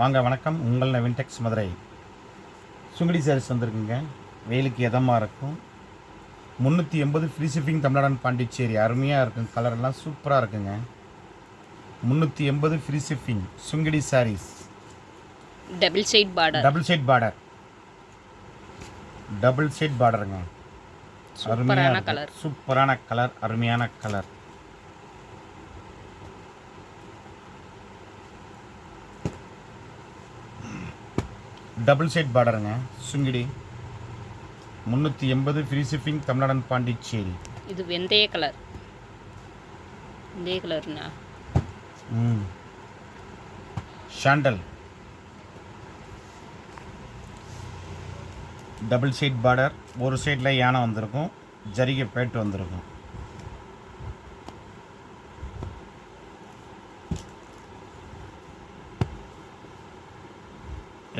வாங்க வணக்கம். உங்கள் நவின்டெக்ஸ் மதுரை. சுங்கடி சாரீஸ் வந்திருக்குங்க. வெயிலுக்கு இதமாக இருக்கும்? முந்நூற்றி எண்பது ஃப்ரீ ஷிப்பிங் தமிழ்நாடன் பாண்டிச்சேரி. அருமையாக இருக்கும். கலர் எல்லாம் சூப்பராக இருக்குங்க. முந்நூற்றி எண்பது free shipping sungudi saris double side border double shade border double shade பார்டருங்க சூப்பரான கலர் சூப்பரான கலர் அருமையான கலர் டபுள் ஷேட் பார்டருங்க. சுங்கிடி. முந்நூற்றி எண்பது ஃப்ரீ ஷிப்பிங் தமிழ்நாடன் பாண்டிச்சேரி. இது வெந்தய கலர். வெந்தய கலர்னா? ம். ஷாண்டல். Double shade border. ஒரு சைடில் யானை வந்திருக்கும். ஜரிகை பேட்டு வந்திருக்கும்.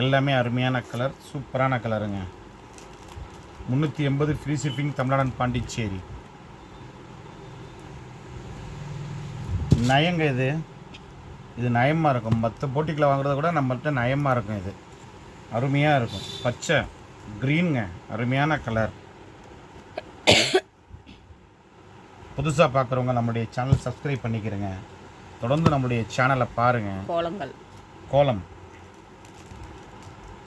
எல்லாமே அருமையான கலர் சூப்பரான கலருங்க. முந்நூற்றி எண்பது ஃப்ரீ ஷிப்பிங் தமிழ்நாடன் பாண்டிச்சேரி. நயங்க இது. இது நயமாக இருக்கும். மற்ற போட்டிக்கில் வாங்குறத கூட நம்மள்ட்ட நயமாக இருக்கும் இது. அருமையாக இருக்கும். பச்சை க்ரீனுங்க அருமையான கலர். புதுசாக பார்க்குறவங்க நம்முடைய சேனல் சப்ஸ்கிரைப் பண்ணிக்கிறேங்க. தொடர்ந்து நம்முடைய சேனலை பாருங்கள் கோலங்கள். கோலம்.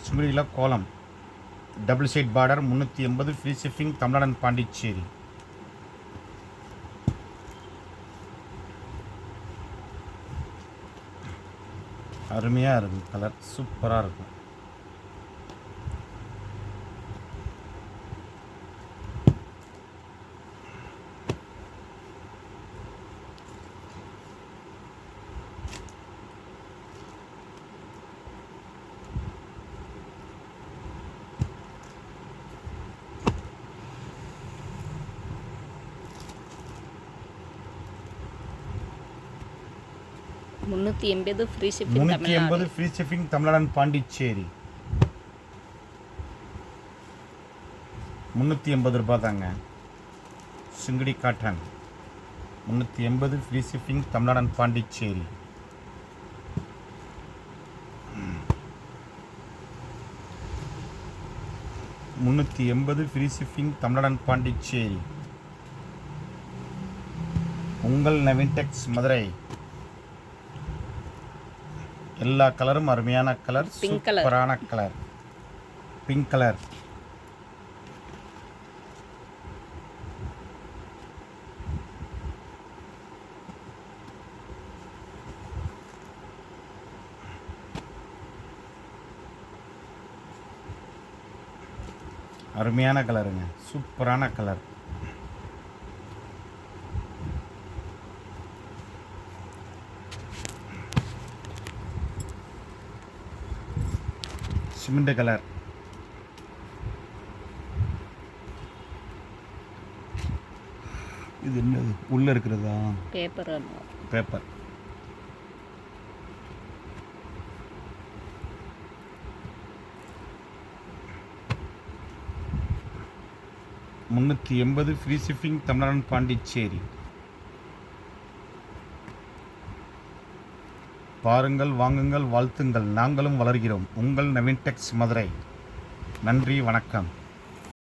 சுமரியில் கோலம். டபுள் சைட் பார்டர் முந்நூற்றி எண்பது ஃப்ரீ ஷிப்பிங் தமிழ்நாடன் பாண்டிச்சேரி. அருமையாக இருக்கும் கலர் சூப்பராக இருக்கும். முந்நூற்றி எண்பது ஃப்ரீ ஷிப்பிங் முந்நூற்றி எண்பது ஃப்ரீ ஷிப்பிங் தமிழ்நாடன் பாண்டிச்சேரி. முந்நூற்றி எண்பது ரூபாய் தாங்க சிங்கடி காட்டன். முந்நூற்றி எண்பது ஃப்ரீ ஷிப்பிங் தமிழ்நாடன் பாண்டிச்சேரி. முந்நூற்றி எண்பது ஃப்ரீ ஷிப்பிங் தமிழ்நாடு பாண்டிச்சேரி. உங்கள் நவீன்டெக்ஸ் மதுரை. எல்லா கலரும் அருமையான கலர். சூப்பரான கலர். பிங்க் கலர் அருமையான கலருங்க. சூப்பரான கலர். Cement colour. இது என்னது? உள்ள இருக்கிறதா? பேப்பர் பேப்பர் முந்நூற்றி எண்பது ஃப்ரீ ஷிப்பிங் தமிழ்நாடு பாண்டிச்சேரி. பாருங்கள் வாங்குங்கள் வாழ்த்துங்கள். நாங்களும் வளர்கிறோம். உங்கள் நவீன் டெக்ஸ் மதுரை. நன்றி வணக்கம்.